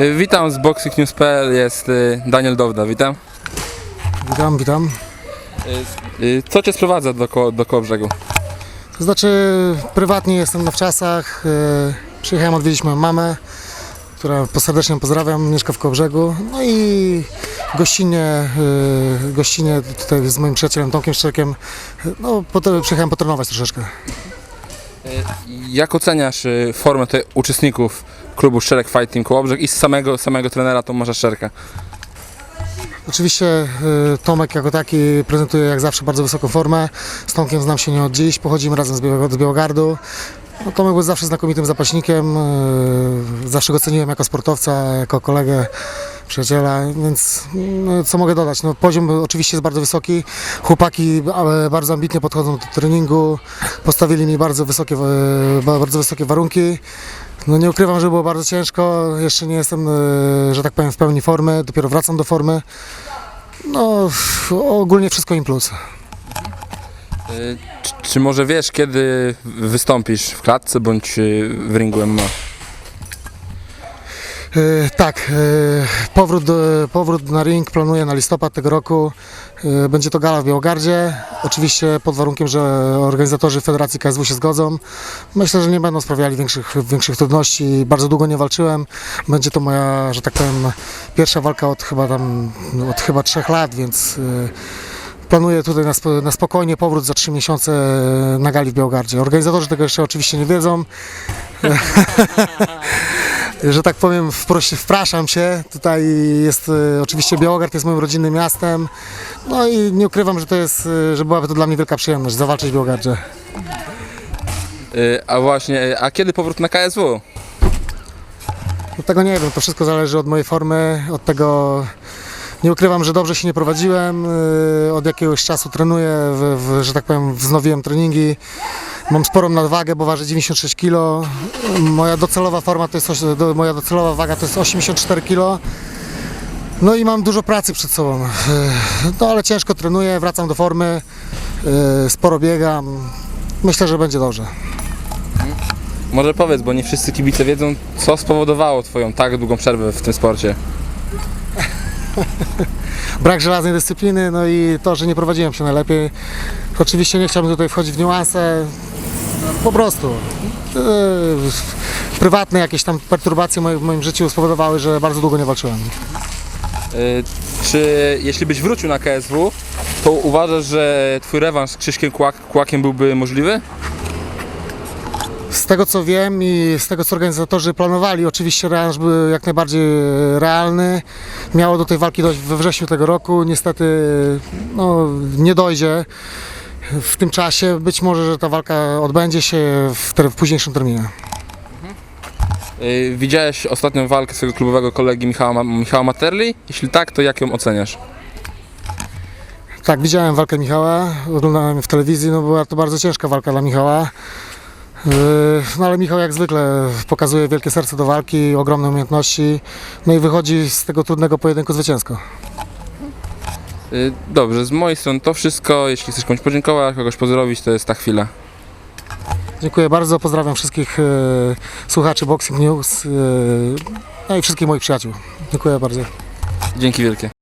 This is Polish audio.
Y, Witam z BoxingNews.pl, jest y, Daniel Dowda, witam. Witam, witam. Y, Co Cię sprowadza do, ko- do Kołobrzegu? To znaczy, prywatnie jestem na wczasach. Przyjechałem odwiedzić moją mamę, która serdecznie pozdrawiam, mieszka w Kołobrzegu. No i gościnnie, gościnnie tutaj z moim przyjacielem Tomkiem Szczekiem, no przyjechałem potrenować troszeczkę. Jak oceniasz y, formę tutaj uczestników klubu Szczerek Fight Team Kołobrzeg i z samego, samego trenera Tomasza Szczerka? Oczywiście e, Tomek jako taki prezentuje jak zawsze bardzo wysoką formę. Z Tomkiem znam się nie od dziś, pochodzimy razem z, Białogardu. No, Tomek był zawsze znakomitym zapaśnikiem, e, zawsze go ceniłem jako sportowca, jako kolegę, przyjaciela, więc no, co mogę dodać? No, poziom oczywiście jest bardzo wysoki, chłopaki bardzo ambitnie podchodzą do treningu, postawili mi bardzo wysokie, e, ba- bardzo wysokie warunki. No nie ukrywam, że było bardzo ciężko. Jeszcze nie jestem, e, że tak powiem, w pełni formy. Dopiero wracam do formy. No, ogólnie wszystko im plus. Y, Czy, czy może wiesz, kiedy wystąpisz w klatce bądź y, w ringu MMA? E, tak, e, powrót, powrót na ring planuję na listopad tego roku. E, będzie to gala w Białogardzie. Oczywiście pod warunkiem, że organizatorzy Federacji KSW się zgodzą. Myślę, że nie będą sprawiali większych, większych trudności. Bardzo długo nie walczyłem. Będzie to moja, że tak powiem, pierwsza walka od chyba tam, od chyba trzech lat, więc planuję tutaj na spokojnie powrót za trzy miesiące na gali w Białogardzie. Organizatorzy tego jeszcze oczywiście nie wiedzą. że tak powiem, wproś, wpraszam się. Tutaj jest e, oczywiście Białogard jest moim rodzinnym miastem. No i nie ukrywam, że to jest, e, że byłaby to dla mnie wielka przyjemność zawalczyć w Białogardzie. Y, A właśnie, a kiedy powrót na KSW? No tego nie wiem, to wszystko zależy od mojej formy, od tego. Nie ukrywam, że dobrze się nie prowadziłem. Od jakiegoś czasu trenuję, w, w, że tak powiem, wznowiłem treningi. Mam sporą nadwagę, bo ważę 96 kg. Moja docelowa forma to jest, moja docelowa waga to jest 84 kg. No i mam dużo pracy przed sobą. E, No ale ciężko trenuję, wracam do formy, e, sporo biegam. Myślę, że będzie dobrze. Może powiedz, bo nie wszyscy kibice wiedzą, co spowodowało Twoją tak długą przerwę w tym sporcie. brak żelaznej dyscypliny, no i to, że nie prowadziłem się najlepiej. Oczywiście nie chciałbym tutaj wchodzić w niuanse, po prostu. Yy, prywatne jakieś tam perturbacje w moim życiu spowodowały, że bardzo długo nie walczyłem. Y, Czy jeśli byś wrócił na KSW, to uważasz, że Twój rewanż z Krzyśkiem Kłak, Kłakiem byłby możliwy? Z tego co wiem i z tego co organizatorzy planowali, oczywiście rewanż był jak najbardziej realny. Miało do tej walki dojść we wrześniu tego roku. Niestety no, nie dojdzie w tym czasie. Być może, że ta walka odbędzie się w, ter- w późniejszym terminie. Y, Widziałeś ostatnią walkę swojego klubowego kolegi Michała, Ma- Michała Materli? Jeśli tak, to jak ją oceniasz? Tak, widziałem walkę Michała, oglądałem w telewizji, no była to bardzo ciężka walka dla Michała. Yy, No ale Michał jak zwykle pokazuje wielkie serce do walki, ogromne umiejętności, no i wychodzi z tego trudnego pojedynku zwycięsko. Y, Dobrze, z mojej strony to wszystko. Jeśli chcesz komuś podziękować, kogoś pozdrowić, to jest ta chwila. Dziękuję bardzo, pozdrawiam wszystkich yy, słuchaczy Boxing News, yy, no i wszystkich moich przyjaciół. Dziękuję bardzo. Dzięki wielkie.